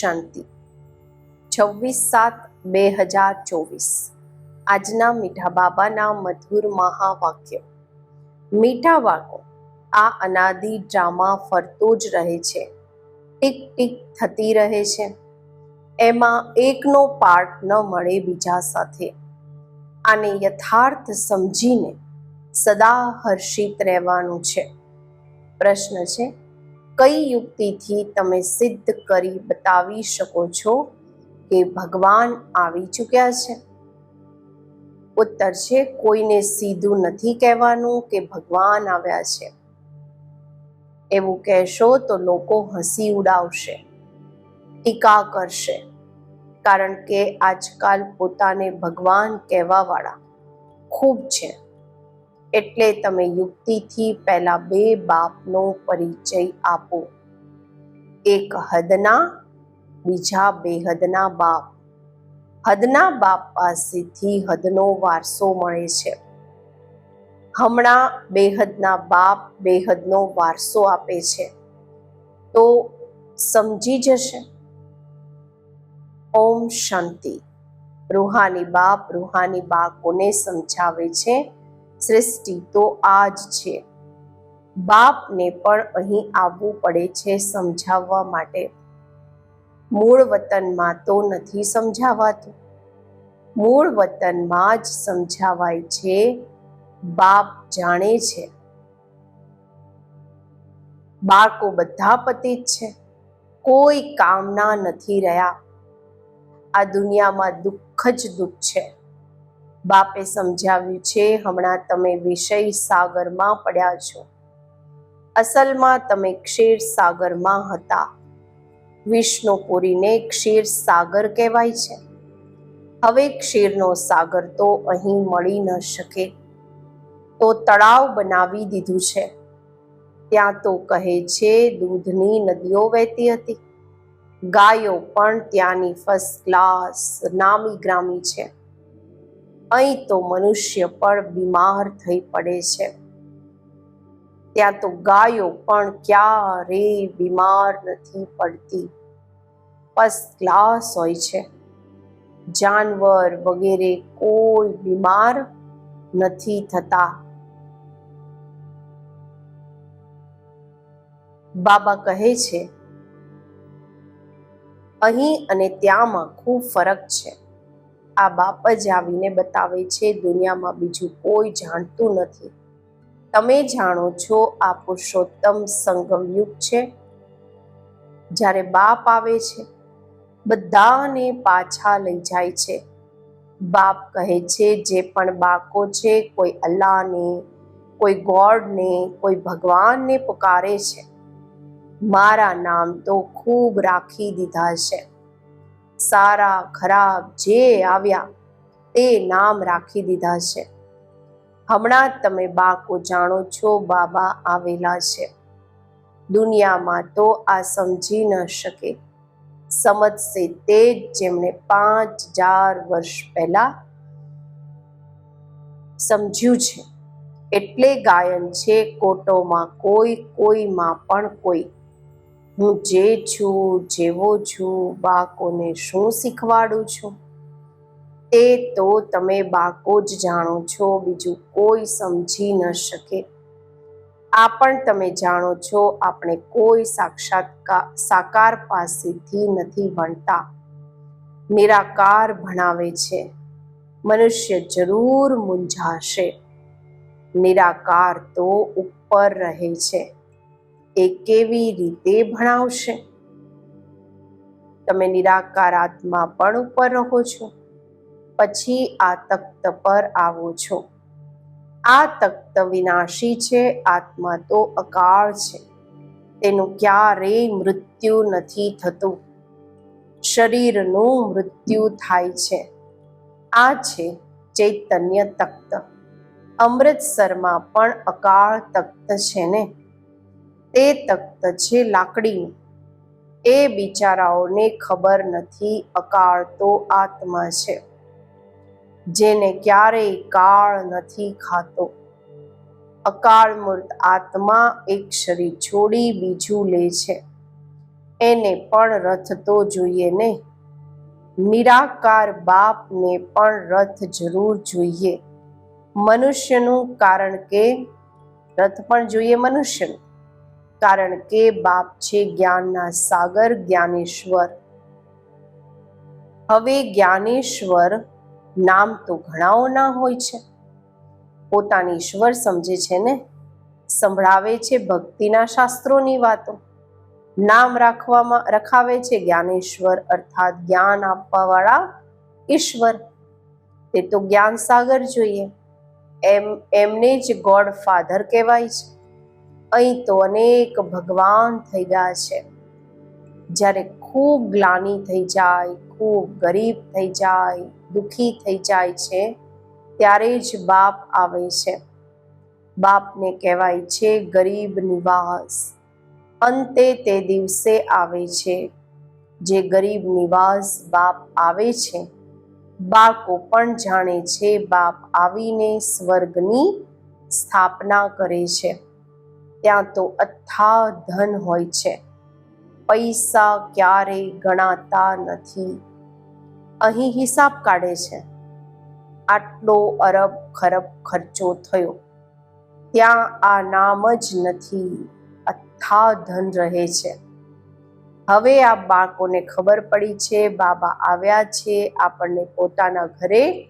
શાંતિ. છવ્વીસ સાત બે હજાર ચોવીસ. આજના મીઠા બાબાના મધુર મહાવાક્ય. મીઠા વાકો, આ અનાદિ ડ્રામા ફરતો જ રહે છે. ટીક ટીક થતી રહે છે. એમાં એકનો પાર્ટ ન મળે બીજા સાથે. આને યથાર્થ સમજીને સદા હર્ષિત રહેવાનું છે. પ્રશ્ન છે કઈ યુક્તિથી તમે સિદ્ધ કરી બતાવી શકો છો કે ભગવાન આવી ચૂક્યા છે? ઉત્તર છે, કોઈને સીધું નથી કહેવાનું કે ભગવાન આવ્યા છે. એવું કહેશો તો લોકો હસી ઉડાવશે, ટીકા કરશે, કારણ કે આજકાલ પોતાને ભગવાન કહેવાવાળા ખૂબ છે. એટલે તમે યુક્તિથી પહેલા બે બાપનો પરિચય આપો. એક હદના, બીજા બેહદના બાપ. હદના બાપ પાસેથી હદનો વારસો મળે છે. હમણાં બેહદના બાપ બેહદનો વારસો આપે છે. તો સમજી જશે. ઓમ શાંતિ. રૂહાની બાપ રૂહાની બાળકોને સમજાવે છે? સૃષ્ટિ તો આ જ છે. બાપને પણ અહીં આવવું પડે છે સમજાવવા માટે. મૂળ વતનમાં તો નથી સમજાવાતું. મૂળ વતનમાં જ સમજાવાય છે, બાપ જાણે છે. બાળકો બધા પતિત છે. કોઈ કામના નથી રહ્યા. આ દુનિયામાં દુઃખ જ દુઃખ છે. બાપે સમજાવ્યું છે, હમણાં તમે વિષય સાગરમાં પડ્યા છો. અસલમાં તમે ક્ષીર સાગરમાં હતા. વિષ્ણુપુરીને ક્ષીર સાગર કહેવાય છે. હવે ક્ષીરનો સાગર તો અહીં મળી ન શકે. તો તળાવ બનાવી દીધું છે. ત્યાં તો કહે છે, દૂધની નદીઓ વહેતી હતી. ગાયો પણ ત્યાંની ફર્સ્ટ ક્લાસ નામી ગ્રામી છે. અહીં તો મનુષ્ય પણ બીમાર થઈ પડે છે. ત્યાં તો ગાયો પણ ક્યારે બીમાર નથી પડતી. ફર્સ્ટ ક્લાસ હોય છે. જાનવર વગેરે કોઈ બીમાર નથી થતા. બાબા કહે છે, અહીં અને ત્યાંમાં ખૂબ ફરક છે. આ બાપ જ આવીને બતાવે છે, દુનિયામાં બીજું કોઈ જાણતું નથી. તમે જાણો છો આ પુરુષોત્તમ સંગમ છે? જ્યારે બાપ આવે છે, બધાને પાછા લઈ જાય છે. બાપ કહે છે, જે પણ બાળકો છે, કોઈ અલ્લાહને, કોઈ ગોડને, કોઈ ભગવાનને પુકારે છે. મારા નામ તો ખૂબ રાખી દીધા છે. સારા, ખરાબ જે આવ્યા તે નામ રાખી દીધા છે. હમણાં તમે બાળકો જાણો છો બાબા આવેલા છે. દુનિયામાં તો આ સમજી ન શકે. સમજશે તે જ જેમણે પાંચ હજાર વર્ષ પહેલા સમજ્યું છે. એટલે ગાયન છે કોટોમાં કોઈ કોઈમાં પણ કોઈ હું જે છું, જેવો છું, બાળકોને શું શીખવાડું છું? તે તો તમે બાળકો જ જાણો છો, બીજું કોઈ સમજી ન શકે. આ પણ તમે જાણો છો, આપણે કોઈ સાક્ષાત્કાર સાકાર પાસેથી નથી ભણતા. નિરાકાર ભણાવે છે. મનુષ્ય જરૂર મૂંઝાશે. નિરાકાર તો ઉપર રહે છે. એ કેવી રીતે ભણાવશે? તમે નિરાકાર આત્મા પણ ઉપર રહો છો, પછી આ તખ્ત પર આવો છો. આ તખ્ત વિનાશી છે, આત્મા તો અકાળ છે. તેનું ક્યારેય મૃત્યુ નથી થતું. શરીરનું મૃત્યુ થાય છે. આ છે ચૈતન્ય તખ્ત. અમૃતસરમાં પણ અકાળ તખ્ત છે ને? તે તખ્ત છે લાકડીનું. એ બિચારાઓને ખબર નથી અકાળ તો આત્મા છે, જેને ક્યારેય કાળ નથી ખાતો. અકાળ મૂર્ત આત્મા એક શરીર છોડી બીજું લે છે. એને પણ રથ તો જોઈએ ને? નિરાકાર બાપને પણ રથ જરૂર જોઈએ. મનુષ્યનું કારણ કે રથ પણ જોઈએ મનુષ્યનું. કારણ કે બાપ છે જ્ઞાનના સાગર જ્ઞાનેશ્વર. હવે જ્ઞાનેશ્વર નામ તો ઘણાઓના હોય છે. પોતાની ઈશ્વર સમજે છે ને? સંભળાવે છે ભક્તિના શાસ્ત્રોની વાતો. નામ રાખવામાં, રખાવે છે જ્ઞાનેશ્વર, અર્થાત જ્ઞાન આપવાવાળા ઈશ્વર. તે તો જ્ઞાન સાગર જોઈએ. એમ, એમને જ ગોડ ફાધર કહેવાય છે. અહીં તો અનેક ભગવાન થઈ ગયા છે. જ્યારે ખૂબ ગ્લાની થઈ જાય, ખૂબ ગરીબ થઈ જાય, દુઃખી થઈ જાય છે, ત્યારે જ બાપ આવે છે. બાપને કહેવાય છે ગરીબ નિવાસ. અંતે તે દિવસે આવે છે. જે ગરીબ નિવાસ બાપ આવે છે, બાળકો પણ જાણે છે બાપ આવીને સ્વર્ગની સ્થાપના કરે છે. ત્યાં તો અથા ધન હોય છે. પૈસા ક્યારે ગણાતા નથી. અહીં હિસાબ કાઢે છે. આટલો અરબ ખરબ ખર્ચો થયો. ત્યાં આ નામ જ નથી. અથા ધન રહે છે. હવે આ બાળકોને ખબર પડી છે, બાબા આવ્યા છે, આપણને પોતાના ઘરે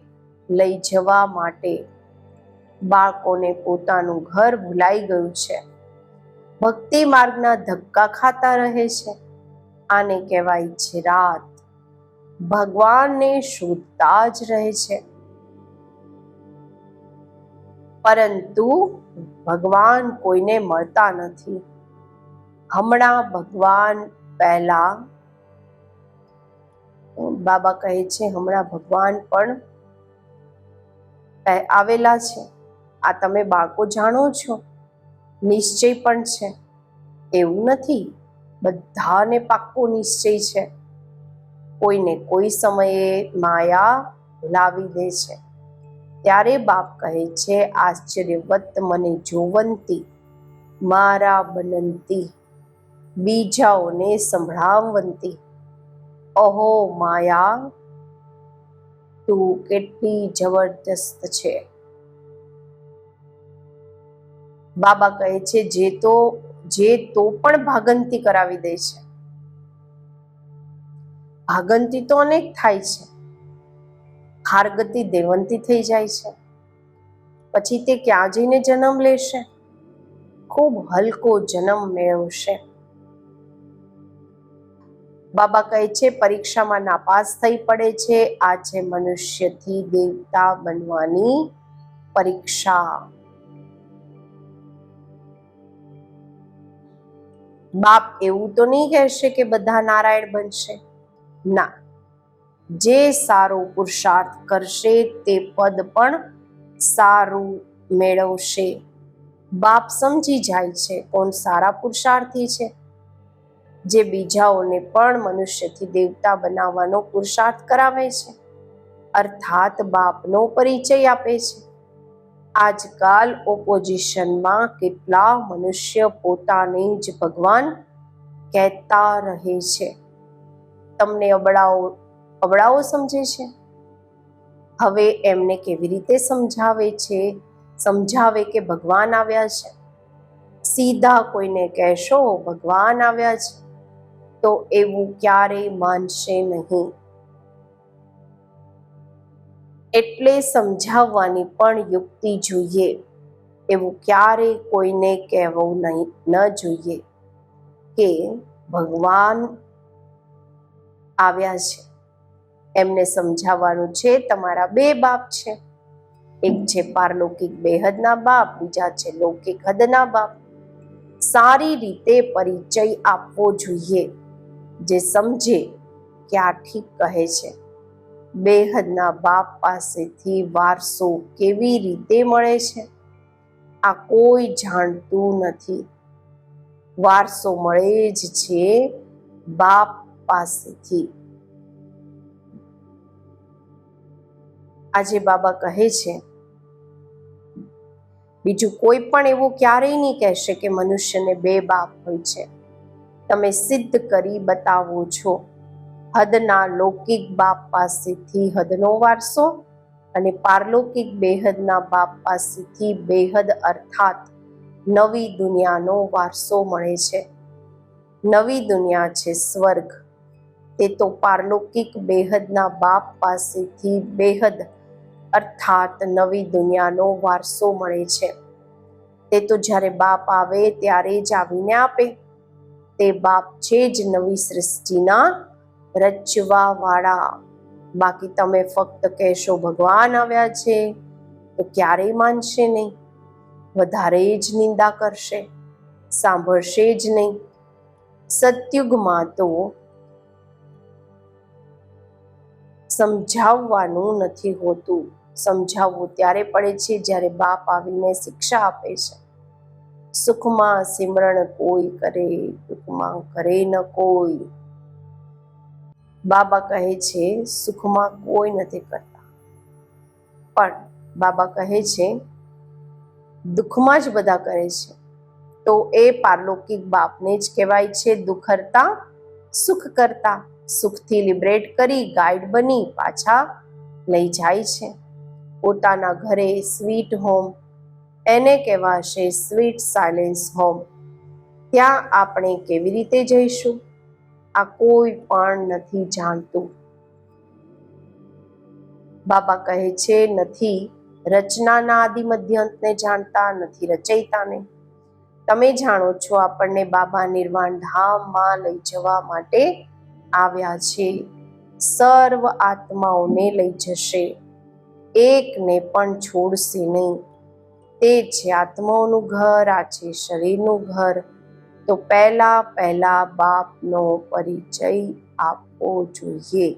લઈ જવા માટે. બાળકોને પોતાનું ઘર ભૂલાઈ ગયું છે. ભક્તિ માર્ગના ધક્કા ખાતા રહે છે. આને કહેવાય છે રાત. ભગવાનને શોધતા જ રહે છે. પરંતુ ભગવાન કોઈને મળતા નથી. હમણાં ભગવાન પહેલા બાબા કહે છે, હમણાં ભગવાન પણ આવેલા છે. આ તમે બાળકો જાણો છો? નિશ્ચય પણ છે. એવું નથી. બધાને પાક્કો નિશ્ચય છે. કોઈને કોઈ સમયે માયા લાવી દે છે. ત્યારે બાપ કહે છે, આશ્ચર્યવત મને જોવંતી, મારા બનંતી, બીજાઓને સંભળાવંતી. અહો માયા, તું કેટલી જબરજસ્ત છે. બાબા કહે છે, જે તો જે તો પણ ભાગંતી કરાવી દે છે. ભાગંતી તો અનેક થાય છે. હારગતિ દેવંતી થઈ જાય છે. પછી તે ક્યાં જઈને જન્મ લેશે? ખૂબ હલકો જન્મ મેળવશે. બાબા કહે છે, પરીક્ષામાં નાપાસ થઈ પડે છે. આ છે મનુષ્યથી દેવતા બનવાની પરીક્ષા. બાપ એવું તો નહીં કહેશે કે બધા નારાયણ બનશે? ના. જે સારો પુરુષાર્થ કરશે તે પદ પણ સારું મેળવશે. બાપ સમજી જાય છે કોણ સારા પુરુષાર્થી છે. જે બીજાઓને પણ મનુષ્યથી દેવતા બનાવવાનો પુરુષાર્થ કરાવે છે. અર્થાત બાપનો પરિચય આપે છે. આજકાલ ઓપોઝિશનમાં કેટલા મનુષ્ય પોતાને જ ભગવાન કહેતા રહે છે. તમને અબડાઓ અબડાઓ સમજે છે? હવે એમને કેવી રીતે સમજાવે છે? સમજાવે કે ભગવાન આવ્યા છે? સીધા કોઈને કહેશો ભગવાન આવ્યા છે? તો એવું ક્યારેય માનશે નહીં. એટલે સમજાવવાની પણ યુક્તિ જોઈએ. એવું ક્યારેય કોઈને કહેવું નહીં, ન જોઈએ કે ભગવાન આવ્યા છે. એમને સમજાવવાનું છે, તમારા બે બાપ છે. એક છે પારલૌકિક બેહદના બાપ, બીજા છે લૌકિક હદના બાપ. સારી રીતે પરિચય આપવો જોઈએ, જે સમજે કે આ ઠીક કહે છે. બેહદના બાપ પાસેથી વારસો કેવી રીતે મળે છે? આ કોઈ જાણતું નથી. વારસો મળે જ છે બાપ પાસેથી. આજે બાબા કહે છે, બીજું કોઈ પણ એવું ક્યારેય નહીં કહેશે કે મનુષ્યને બે બાપ હોય છે. તમે સિદ્ધ કરી બતાવો છો. હદના લૌકિક બાપ પાસેથી હદનો વારસો અને પારલૌકિક બેહદના બાપ પાસેથી બેહદ અર્થાત નવી દુનિયાનો વારસો મળે છે. નવી દુનિયા છે સ્વર્ગ. તે તો પારલૌકિક બેહદના બાપ પાસેથી બેહદ અર્થાત નવી દુનિયાનો વારસો મળે છે. તે તો જ્યારે બાપ આવે ત્યારે જ આવીને આપે. તે બાપ છે જ નવી સૃષ્ટિના રચવા વાળા બાકી તમે ફક્ત કહેશો, ભગવાન આવ્યા છે. તો ક્યારેય માનશે નહીં. વધારે જ નિંદા કરશે. સાંભળશે જ નહીં. સતયુગમાં તો સમજાવવાનું નથી હોતું. સમજાવવું ત્યારે પડે છે જ્યારે બાપ આવીને શિક્ષા આપે છે. સુખમાં સિમરણ કોઈ કરે, દુઃખમાં કરે ન કોઈ. બાબા કહે છે, સુખમાં કોઈ નથી કરતા. પણ બાબા કહે છે, દુઃખમાં જ બધા કરે છે. તો એ પારલૌકિક બાપને જ કહેવાય છે, દુઃખરતા, સુખ કરતા. સુખથી લિબરેટ કરી ગાઈડ બની પાછા લઈ જાય છે. પોતાના ઘરે સ્વીટ હોમ, એને કહેવાશે સ્વીટ સાયલેન્સ હોમ. ત્યાં આપણે કેવી રીતે જઈશું? આ કોઈ પણ નથી જાણતું. બાબા કહે છે, નથી, રચનાના આદિ મધ્યંતને જાણતા, નથી રચયિતાને. તમે જાણો છો, આપણને બાબા નિર્વાણ ધામમાં લઈ જવા માટે આવ્યા છે. સર્વ આત્માઓને લઈ જશે. એકને પણ છોડશે નહીં. તે છે આત્માઓનું ઘર, આ છે શરીરનું ઘર. તો પહેલા પહેલા બાપનો પરિચય આપવો જોઈએ.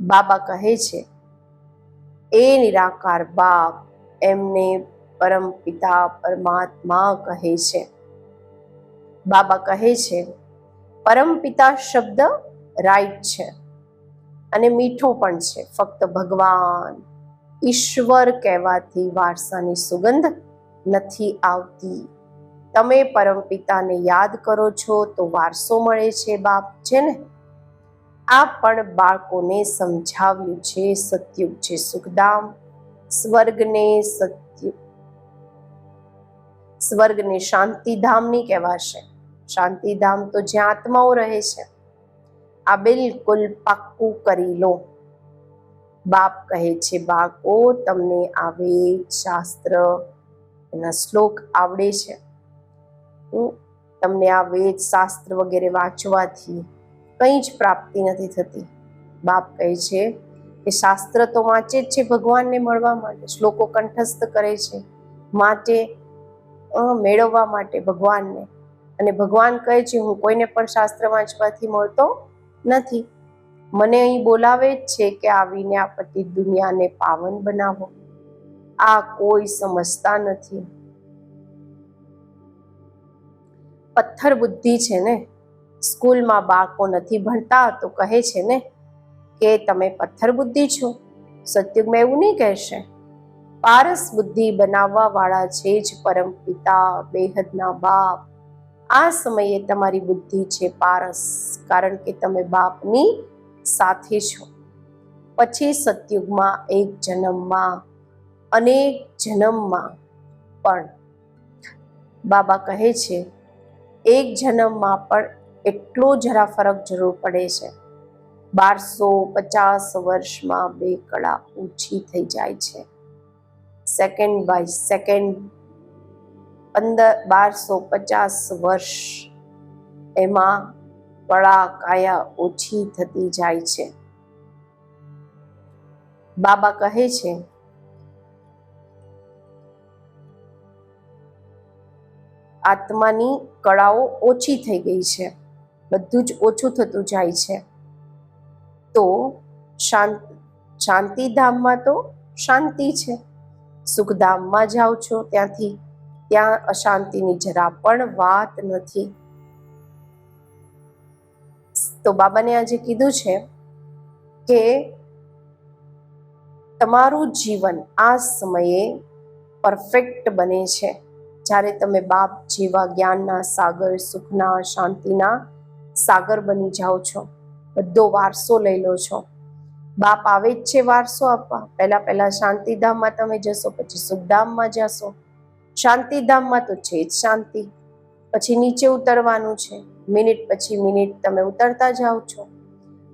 બાબા કહે છે, એ નિરાકાર બાપ એમને પરમપિતા પરમાત્મા કહે છે. બાબા કહે છે, પરમપિતા શબ્દ રાઈટ છે અને મીઠો પણ છે. ફક્ત ભગવાન ઈશ્વર કહેવાથી વારસાની સુગંધ નથી આવતી. તમે પરમપિતાને યાદ કરો છો તો વારસો મળે છે બાપ, છે ને? આ પણ બાળકોને સમજાવ્યું છે સત્યુગ છે સુખધામ, સ્વર્ગને સત્ય, સ્વર્ગને શાંતિધામની કહેવાશે. શાંતિધામ તો જ્યાં આત્માઓ રહે છે. આ બિલકુલ પાક્કું કરી લો. બાપ કહે છે, બાળકો, તમને આવે શાસ્ત્ર એના શ્લોક આવડે છે. તમને આ વેદ શાસ્ત્ર વગેરે વાંચવાથી કંઈ જ પ્રાપ્તિ નથી થતી. બાપ કહે છે કે શાસ્ત્ર તો વાંચે જ છે ભગવાનને મળવા માટે, શ્લોકો કંઠસ્થ કરે છે. માટે મેળવવા માટે ભગવાનને. અને ભગવાન કહે છે, હું કોઈને પણ શાસ્ત્ર વાંચવાથી મળતો નથી. મને અહીં બોલાવે જ છે કે આવીને આ પતિ દુનિયાને પાવન બનાવો. આ કોઈ સમજતા નથી. પથ્થર બુદ્ધિ છે ને? સ્કૂલમાં બાળકો નથી ભણતા તો કહે છે ને કે, તમે પથ્થર બુદ્ધિ છો. સત્યુગમાં એવું નહીં કહેશે. પારસ બુદ્ધિ બનાવવા વાળા છે જ પરમ પિતા, બેહદના બાપ. આ સમયે તમારી બુદ્ધિ છે પારસ, કારણ કે તમે બાપની સાથે છો. પછી સતયુગમાં એક જન્મમાં, અનેક જન્મમાં પણ બાબા કહે છે એક જન્મમાં પણ એટલો જરા ફરક જરૂર પડે છે. બારસો પચાસ વર્ષમાં બે કળા ઓછી થઈ જાય છે. સેકન્ડ બાય સેકન્ડ પંદર, બારસો પચાસ વર્ષ એમાં કળા કાયા ઓછી થતી જાય છે. બાબા કહે છે આત્માની કળાઓ ઓછી થઈ ગઈ છે. બધું જ ઓછું થતું જાય છે. તો શાંત શાંતિધામમાં તો શાંતિ છે. સુખધામમાં જાઓ છો ત્યાંથી. ત્યાં અશાંતિની જરા પણ વાત નથી. તો બાબાને આજે કીધું છે કે તમારું જીવન આ સમયે પરફેક્ટ બને છે. જ્યારે તમે બાપ જેવા જ્ઞાનના સાગર, સુખના, શાંતિના સાગર બની જાઓ છો. બધો વારસો લઈ લો છો. બાપ આવે જ છે વારસો આપવા. પહેલા પહેલા શાંતિધામમાં તમે જશો, પછી સુખધામમાં જશો. શાંતિધામમાં તો છે જ શાંતિ. પછી નીચે ઉતરવાનું છે. મિનિટ પછી મિનિટ તમે ઉતરતા જાઓ છો.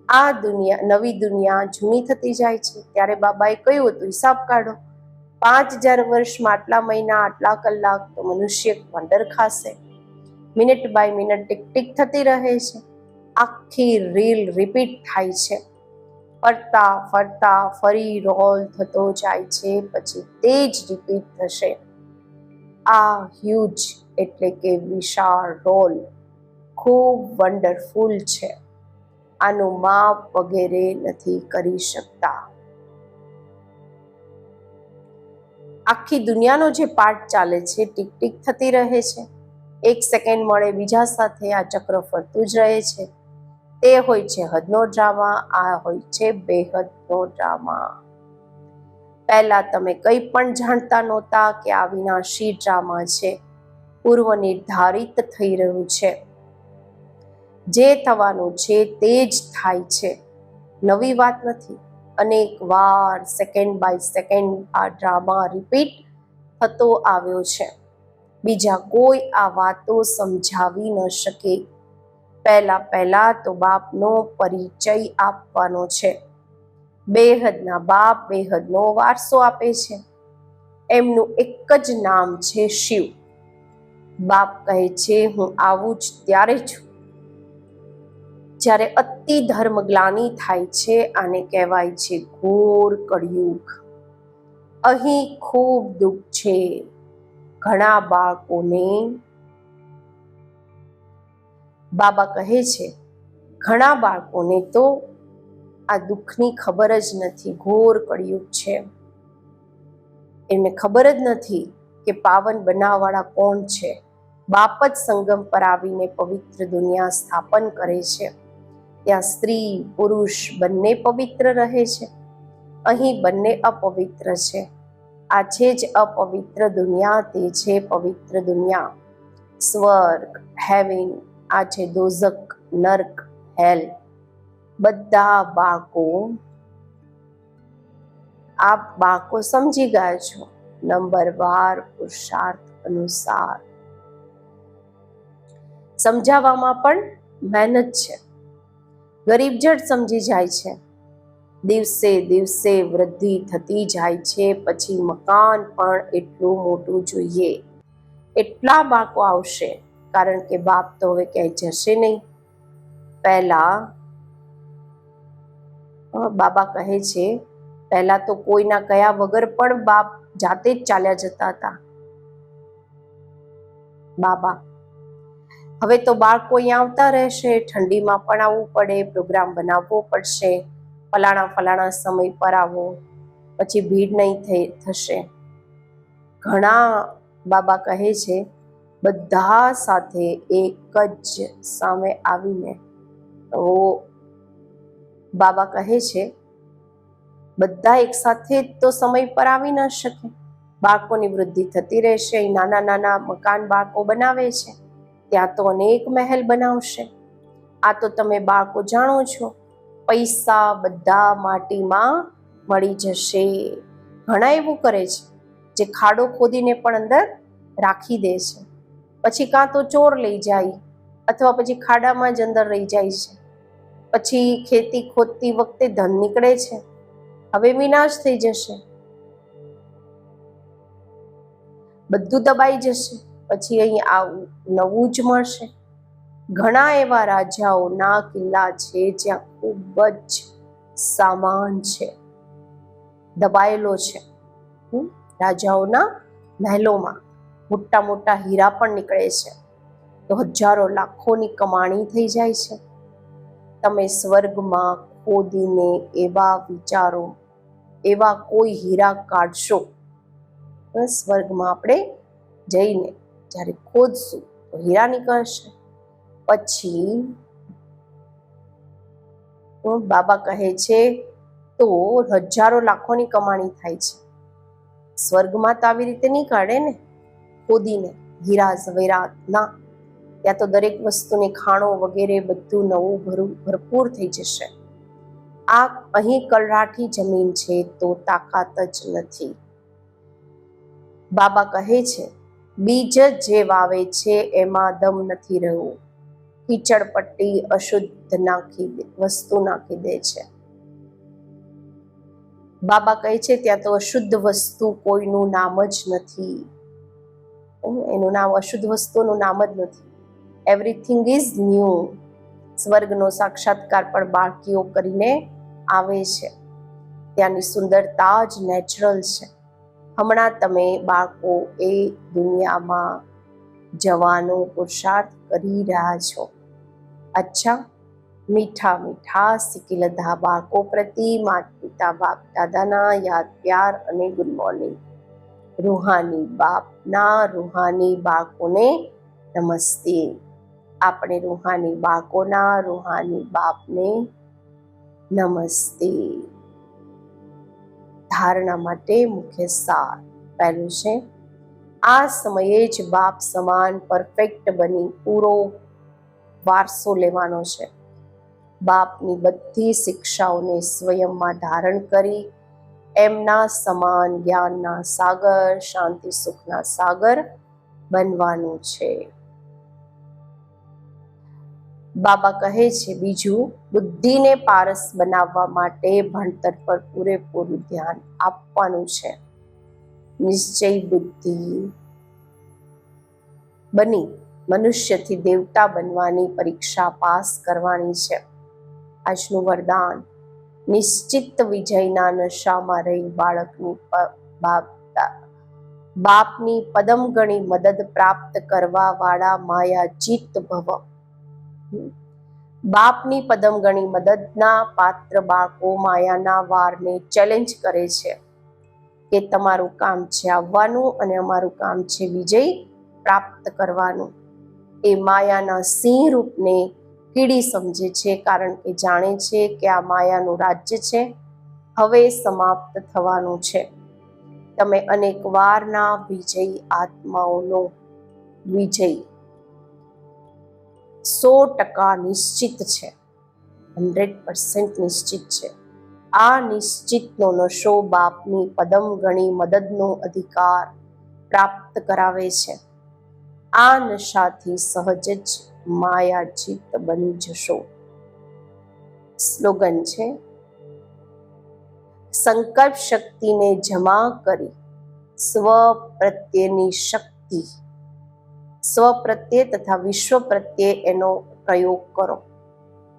આ દુનિયા, નવી દુનિયા જૂની થતી જાય છે. ત્યારે બાબાએ કહ્યું હતું, હિસાબ કાઢો. પાંચ હજાર વર્ષમાં આટલા મહિના, આટલા કલાક તો મનુષ્ય વંડર ખાશે મિનિટ બાય મિનિટ ટીક ટીક થતી રહે છે. આખી રીલ રિપીટ થાય છે. ફરતા ફરતા ફરી રોલ થતો જાય છે, પછી તે જ રિપીટ થશે. આ હ્યુજ એટલે કે વિશાળ રોલ ખૂબ વન્ડરફુલ છે. આનું માપ વગેરે નથી કરી શકતા. આખી દુનિયાનો જે પાઠ ચાલે છે, ટીક ટીક થતી રહે છે. એક સેકન્ડ મળે, બીજા સાથે આ ચક્ર ફરતું જ રહે છે. તે હોય છે હદનો ડ્રામા, આ હોય છે બેહદનો ડ્રામા. પહેલા તમે કંઈ પણ જાણતા નહોતા કે આ વિનાશી ડ્રામા છે. પૂર્વ નિર્ધારિત થઈ રહ્યું છે. જે થવાનું છે તે જ થાય છે. નવી વાત નથી. અનેક વાર સેકન્ડ બાય સેકન્ડ આ ડ્રામા રિપીટ થતો આવ્યો છે. બીજા કોઈ આ વાતો સમજાવી ન શકે. પહેલા પહેલા તો બાપનો પરિચય આપવાનો છે. બેહદના બાપ બેહદનો વારસો આપે છે. એમનું એક જ નામ છે શિવ. બાપ કહે છે, હું આવું જ ત્યારે છું જ્યારે અતિ ધર્મ ગ્લાની થાય છે, આને કહેવાય છે ઘોર કળિયુગ. અહીં ખૂબ દુઃખ છે ઘણા બાળકોને. બાબા કહે છે, ઘણા બાળકોને તો આ દુઃખની ખબર જ નથી, ઘોર કળિયુગ છે. એમને ખબર જ નથી કે પાવન બનાવવાળા કોણ છે. બાપ જ સંગમ પર આવીને પવિત્ર દુનિયા સ્થાપન કરે છે. ત્યાં સ્ત્રી, પુરુષ બંને પવિત્ર રહે છે. અહીં બંને અપવિત્ર છે. આ છે જ અપવિત્ર દુનિયા, તે છે પવિત્ર દુનિયા. સ્વર્ગ, હેવિન, આ છે દોઝક, નર્ક, હેલ. બધા બાળકો આપ બાળકો સમજી ગયા છો. નંબર વાર પુરુષાર્થ અનુસાર. સમજાવવામાં પણ મહેનત છે. ગરીબ જટ સમજી જાય છે. દિવસે દિવસે વૃદ્ધિ થતી જાય છે, પછી મકાન પણ એટલું મોટું જોઈએ. એટલા બાળકો આવશે, કારણ કે બાપ તો હવે ક્યાંય જશે નહીં. પહેલા બાબા કહે છે, પહેલા તો કોઈના કયા વગર પણ બાપ જાતે જ ચાલ્યા જતા હતા. બાબા હવે તો બાળકો અહીંયા આવતા રહેશે, ઠંડીમાં પણ આવવું પડે પ્રોગ્રામ બનાવવો પડશે, ફલાણા ફલાણા સમય પર આવો, પછી ભીડ નહીં થઈ થશે. ઘણા બાબા કહે છે, બધા સાથે એક જ સામે આવીને. તો બાબા કહે છે, બધા એક સાથે તો સમય પર આવી ન શકે. બાળકોની વૃદ્ધિ થતી રહેશે નાના નાના મકાન બાળકો બનાવે છે. ત્યાં તો અનેક મહેલ બનાવશે. આ તો તમે બાળકો જાણો છો. પૈસા બધા માટીમાં મળી જશે. ઘણા એવું કરે છે જે ખાડો ખોદીને પણ અંદર રાખી દે છે. પછી કાં તો ચોર લઈ જાય અથવા પછી ખાડામાં જ અંદર રહી જાય છે. પછી ખેતી ખોદતી વખતે ધન નીકળે છે. હવે વિનાશ થઈ જશે. બધું દબાઈ જશે. પછી અહીં આવું, નવું જ મળશે. ઘણા એવા રાજાઓના કિલ્લા છે જ્યાં ખૂબ જ સામાન છે. દબાયેલો છે? રાજાઓના મહેલોમાં મોટા મોટા હીરા પણ નીકળે છે. તો હજારો લાખોની કમાણી થઈ જાય છે. તમે સ્વર્ગમાં ખોદીને એવા વિચારો, એવા કોઈ હીરા કાઢશો. સ્વર્ગમાં આપણે જઈને જ્યારે ખોદશું તો હીરા નીકળશે. પછી બાબા કહે છે તો હજારો લાખોની કમાણી થાય છે. સ્વર્ગમાં તો આવી રીતે નહીં કાઢે ને? ખોદીને હીરા, ઝવેરાત, ના. ત્યાં તો દરેક વસ્તુને ખાણો વગેરે બધું નવું ભરું, ભરપૂર થઈ જશે. આ અહીં કલરાઠી જમીન છે તો તાકાત જ નથી. બાબા કહે છે બીજ જ વાવે છે એમાં દમ નથી રહ્યું. કીચડ પટ્ટી અશુદ્ધ નાખી વસ્તુ નાખી દે છે. બાબા કહે છે ત્યાં તો અશુદ્ધ વસ્તુ કોઈનું નામ જ નથી. એનું નામ, અશુદ્ધ વસ્તુનું નામ જ નથી. એવરીથિંગ ઇઝ ન્યૂ સ્વર્ગનો સાક્ષાત્કાર પણ બાળકીઓ કરીને આવે છે. ત્યાંની સુંદરતા જ નેચરલ છે. હમણાં તમે બાળકો એ દુનિયામાં જવાનો પુરુષાર્થ કરી રહ્યા છો. અચ્છા, મીઠા મીઠા સિકિલધા બાળકો પ્રતિ માતા પિતા, બાપ દાદાના યાદ, પ્યાર અને ગુડ મોર્નિંગ રૂહાની બાપના રૂહાની બાળકોને નમસ્તે. આપણે રૂહાની બાળકોના રૂહાની બાપને નમસ્તે. ધારણા માટે મુખ્ય સાર પહેલું છે, આ સમયે જ બાપ સમાન પરફેક્ટ બની પૂરો વારસો લેવાનો છે. બાપની બધી શિક્ષાઓને સ્વયંમાં ધારણ કરી, એમના સમાન જ્ઞાનના સાગર, શાંતિ સુખના સાગર બનવાનું છે. બાબા કહે છે, બીજું બુદ્ધિને પારસ બનાવવા માટે ભણતર પર પૂરેપૂરું ધ્યાન આપવાનું છે. નિશ્ચય બુદ્ધિ બની, મનુષ્યથી દેવતા બનવાની પરીક્ષા પાસ કરવાની છે. આજનું વરદાન, નિશ્ચિત વિજયના નશામાં રહી બાળકની બાપની પદમગણી મદદ પ્રાપ્ત કરવા વાળા માયા જીત ભવ બાપની પદમગણી મદદના પાત્ર બાળકો માયાના વારને ચેલેન્જ કરે છે કે તમારું કામ છે આવવાનું અને અમારું કામ છે વિજય પ્રાપ્ત કરવાનું. એ માયાના સિંહ રૂપને કીડી સમજે છે કારણ કે જાણે છે કે આ માયાનું રાજ્ય છે. હવે સમાપ્ત થવાનું છે. તમે અનેક વારના વિજયી આત્માઓનો વિજય સો ટકા નિશ્ચિત છે. હંડ્રેડ પર્સન્ટ નિશ્ચિત છે. આ નિશ્ચિતનો નશો બાપની પદમ ગણી મદદનો અધિકાર પ્રાપ્ત કરાવે છે. આ નશાથી સહજ જ માયાજીત બની જશો. સ્લોગન છે, સંકલ્પ શક્તિને જમા કરી સ્વ પ્રત્યેની શક્તિ સ્વ પ્રત્યે તથા વિશ્વ પ્રત્યે એનો પ્રયોગ કરો.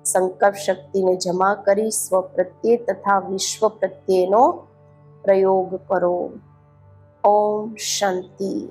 સંકલ્પ શક્તિને જમા કરી સ્વ પ્રત્યે તથા વિશ્વ પ્રત્યેનો પ્રયોગ કરો. ઓમ શાંતિ.